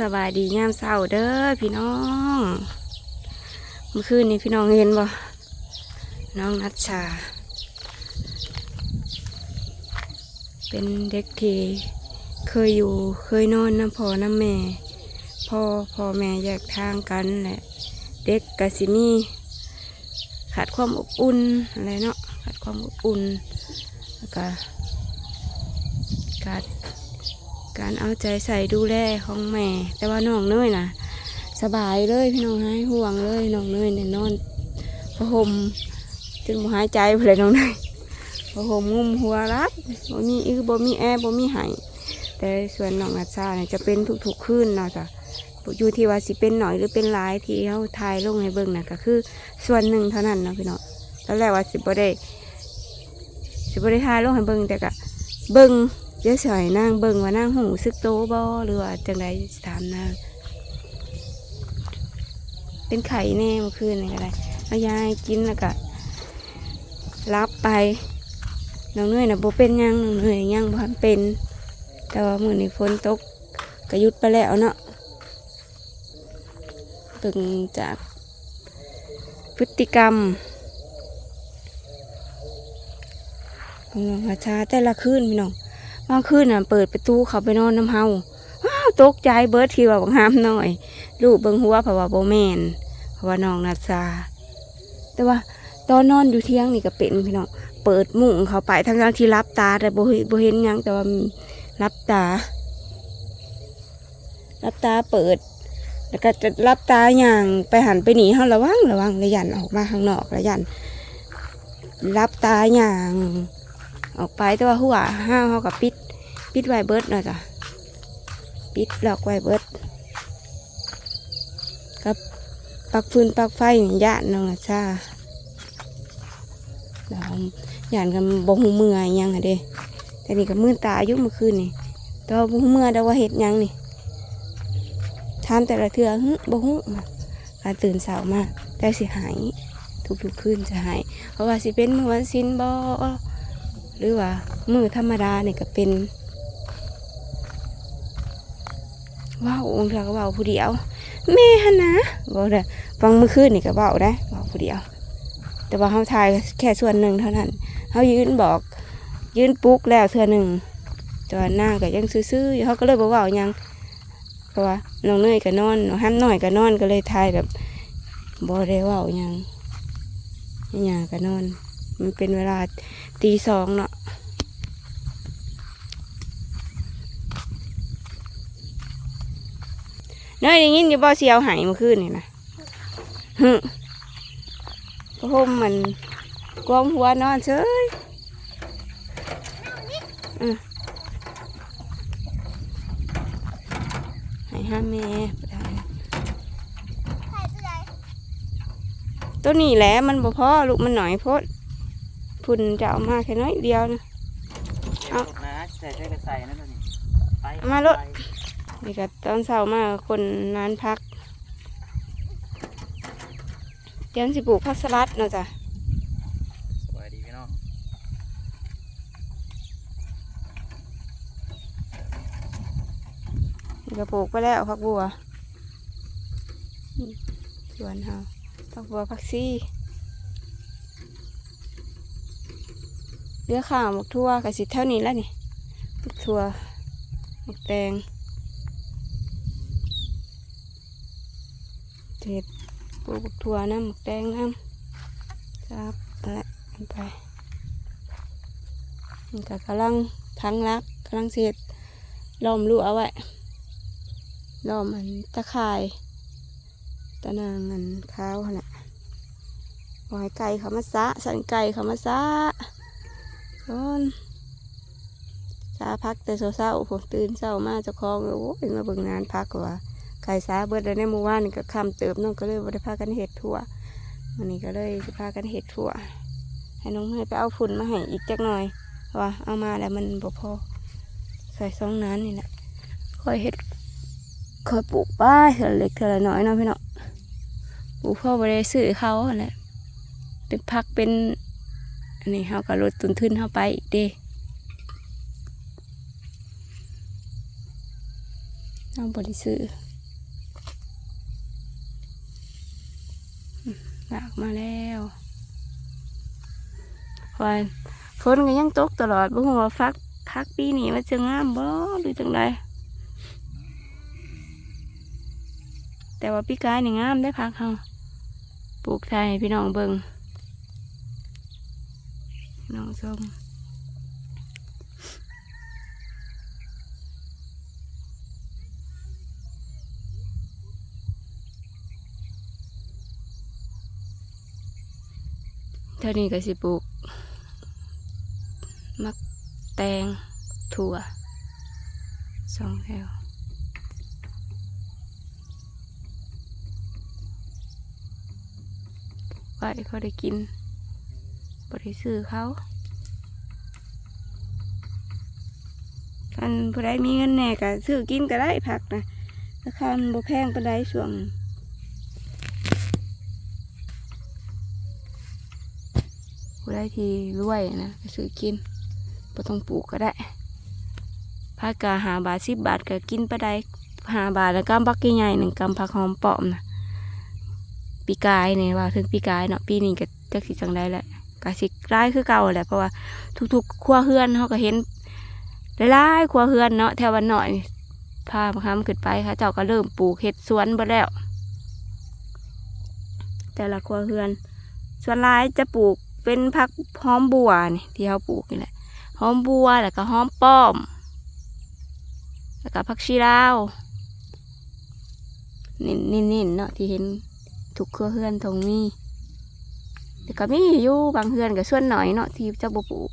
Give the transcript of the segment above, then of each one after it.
สบายดียามเช้าเด้อพี่น้อง เมื่อคืนนี้พี่น้องเห็นบ่น้องนัชชา เป็นเด็กที่เคยอยู่เคยนอนน้ำพ่อน้ำแม่พ่อพ่อแม่แยกทางกันแหละ เด็กกะสิมีขาดความอบอุ่นอะไรเนาะขาดความอบอุ่นแล้วก็การ การเอาใจใส่ดูแลของแม่ แต่ว่าน้องเนยนะสบายเลยพี่น้องหายห่วงเลยน้องเนยเนี่ยนอนพระหมจนบ่หายใจเลยน้องเนยพระหมงุมหัวรับบ่มีอือบ่มีแอร์บ่มีหายแต่ส่วนน้องอาชาเนี่ยจะเป็นทุกๆคืนเนาะจ้ะอยู่ที่ว่าสิเป็นหน่อยหรือเป็นหลายที่เขาทายลงให้เบิ่งน่ะก็คือ ส่วนหนึ่งเท่านั้นเนาะพี่น้องตอนแรกว่าสิบ่ได้สิบ่ได้ทายลงให้เบิ่งแต่ก็เบิ่ง เดี๋ยวสอยนางเบิ่งว่านางหูซึกโตบ่หรือว่าจังไดสิถามนางเป็นไข่แน่เมื่อคืนนี่ก็ได้เอายายกินแล้วก็รับไปน้องเนยน่ะบ่เป็นยังน้องเนยยังบ่ทันเป็น แต่ว่ามื้อนี้ฝนตกก็หยุดไปแล้วเนาะเบิ่งจากพฤติกรรมของน้องอาชาแต่ละคืนพี่น้อง บางคืนน่ะ เปิดประตูเขาไปนอนน้ำเฮาว้าวตกใจเบิร์ดทีว่าบังหามหน่อยลูกเบิงหัวเพราะว่าโบแมนเพราะว่าน้องนาซาแต่ว่าตอนนอนอยู่เที่ยงนี่ก็เป็นพี่น้องเปิดมุ้งเขาไปทั้งๆที่รับตาแต่โบเห็นบ่เห็นยังแต่ว่ารับตา รับตาเปิด แล้วก็จะรับตาอย่างไปหันไปหนีเขาระวังระวังระยันออกมาข้างนอกระยันรับตาอย่าง ออกไปแต่ว่าหัวห้าวเขากับปิดปิดไว้เบิร์ดหน่อยจ้ะปิดหลอกไว้เบิร์ดกับปักฟืนปักไฟนี่ย่านน้องอะชาแล้วย่านกันบ่หูเมื่อยยังอะเด้แต่นี่ก็มือตาอายู่เมื่อคืนนี่แต่ว่าบ่หูเมื่อแต่ว่าเห็ดยังนี่ทานแต่ละเทือหึบ่ฮู้การตื่นเช้ามาแต่สิหายทุกๆคืนจะหายเพราะว่าสิเป็นมื้อวันศิลบ่ หรือว่ามือธรรมดาเนี่ยก็เป็นว้าวองค์เธอก็ว้าผู้เดียวแม่หั่นะบ่ได้อฟังเมื่อคืนนี่ก็ว้าได้เว้าผู้เดียว แต่ว่าเฮาทายแค่ส่วนหนึ่งเท่านั้นเฮายืนบอก ยืนปุ๊กแล้วเทื่อหนึ่งแต่ว่าหน้าก็ยังซื่อๆเขาก็เลยบ่เว้ายังเพราะว่าน้องเนยก็นอนน้องห้ามหน้อยก็นอนก็เลยทายแบบบ่ได้เว่ายังอย่างก็นอน มันเป็นเวลา ตีสองเนาะเนยได้ยินอยู่บ่เสียวหายเมื่อคืนนี่นะฮึพระพรมมันกวงหัวนอนเฉยอือให้ห้าแม่ไปได้ตัวนี้แหละมันบ่พอลูกมันหน่อยโพด พุ่นจะเอามาแค่น้อยเดียวนะเอานะใส่ใส่กระใส่นั่นนี่ไปเอามาโลดนี่ก็ตอนเช้ามาคนนานพักเตรียมสิปลูกผักสลัดเนาะจ้ะสวัสดีพี่น้องนี่ก็ปลูกไปแล้วผักบัวนี่สวนเฮาผักบัวผักซี่ เลือข้าวหมกทั่วกับสิเท่านี้แล้วนี่หมกทั่วหมกแตงเห็ดปลูกหมกทั่วน้ำหมกแตงน้ำครับและไปนี่ก็กำลังทั้งรักกำลังเสร็จล้อมรั้วไว้ล้อมมันตะข่ายตะนางเงินข้าวน่ะปล่อยไก่เขามาซะสันไก่เขามาซะ ก่อนซาพักแต่เช้าๆผมตื่นเช้ามาจะคลองเลยโอ้ยมาเบิ่งนานพักว่าไก่ซาเบิดแล้วในหมู่บ้านนี่ก็คำเติบน้องก็เลยบ่ได้พากันเห็ดถั่ววันนี้ก็เลยจะพากันเห็ดถั่ว ให้น้องให้ไปเอาฝุ่นมาให้อีกจักหน่อยว่าเอามาแล้วมันบ่พอใส่ซองนั้นนี่แหละคอยเห็ดเคยปลูกป้าเถอะเล็กเถอะน้อยเนาะพี่เนาะปลูกพ่อบริซื้อเขาแหละเป็นพักเป็น อันนี้เขาก็ลดต้นทุนเข้าไปอีกเด้เอาบริซื้ออืมหลากมาแล้ววันฝนก็ยังตกตลอดบ่ฮู้ว่าฟักพักปีนี้มันจะงามบ่หรือจังไดแต่ว่าปีกายนี่งามได้พักเฮาปลูกไทยพี่น้องเบิ่ง น้ชมเท่านี้ก็สิปลูกมักแตงถั่วสองแถวไว้เขาได้กินบริซื้อเขา คันผู้ใดมีเงินแน่ก็ซื้อกินก็ได้ผักนะราคามันบ่แพงปานใดช่วงนี้ผู้ใดที่รวยนะก็ซื้อกินบ่ต้องปลูกก็ได้ผักกะหาบาทสิบบาทก็กินไปได้หาบาทแล้วก็บักใหญ่หนึ่งกำผักหอมปอมนะปีกายเนี่ยว่าถึงปีกายเนาะปีนี้ก็จักสิจังได้แหละก็สิร้ายคือเก่าแหละเพราะว่าทุกๆครัวเฮือนเขาก็เห็น หลายๆครัวเฮือนเนาะแถววันหน่อยพามาคำขึ้นไปค่ะ เจ้าก็เริ่มปลูกเห็ดสวนไปแล้ว แต่ละครัวเฮือนส่วนหลายจะปลูกเป็นผักหอมบัวนี่ที่เขาปลูกนี่แหละหอมบัวแล้วก็หอมป้อม แล้วก็ผักชีลาวนิ่นๆเนาะที่เห็นทุกเครือเฮือนตรงนี้แต่ก็มีอยู่บางเฮือนก็ส่วนหน่อยเนาะที่เจ้าบ่ปลูก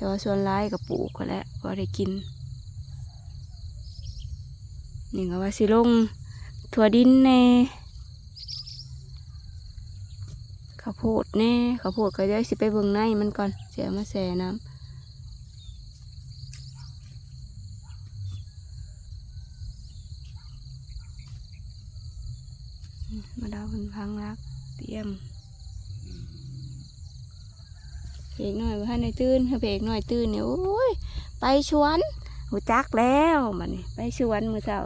แต่ว่าส่วนร้ายก็ปลูกก็แล้วพอได้กินนี่ก็ว่าสิลงถั่วดินแน่ข้าวโพดแน่ข้าวโพดก็เดี๋ยวสิไปเบิ่งในมันก่อนเสียมาแส่น้ำมาดาวเพิ่นพังรักเตรียม เพกหน่อยว่าในตื่นถ้าเพกหน่อยตื่นเนี่ยโอ้ยไปชวนหูจักแล้วมันไปชวนมือเช้า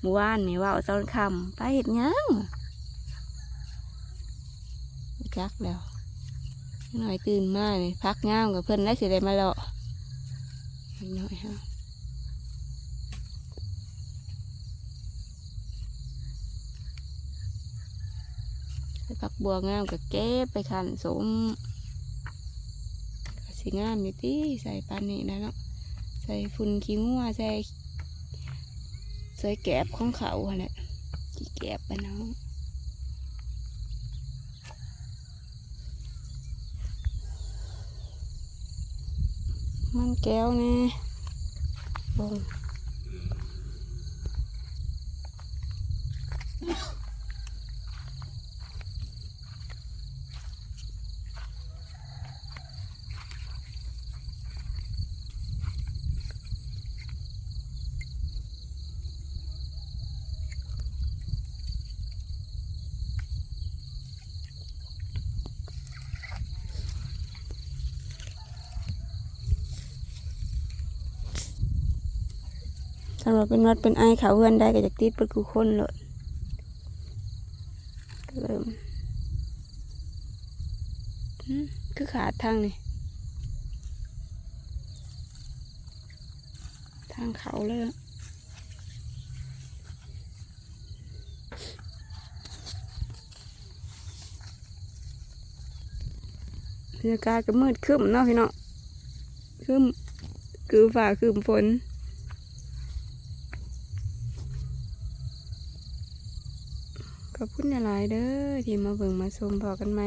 เมื่อวานนี่ว่าตอนคำไปเห็ดยังหูจักแล้วหน่อยตื่นมานี่พักงามกับเพิ่อนได้สิได้มาเลาะนิดหน่อยฮะไปพักบัวงามกับเก็บไปขันสม สิงามอยู่ที่ใส่ปานนี้นะเนาะใส่ฝุ่นขี้งัวใส่ใส่แกบของเขาแหละขี้แกบไปเนาะมันแก้วแน่ลง สำหรับเป็นวัดเป็นไอเขาเฮือนได้ก็จากติดเป็นกูคนเลยเริ่มคือขาดทางนี่ทางเขาเลยอะบรรยากาศก็มืดครึ้มเนาะพี่เน้องครึ้มคือฝ่าครึ้มฝน ขอบคุณหลายเด้อที่มาเบิ่งมาชมพอกันไหม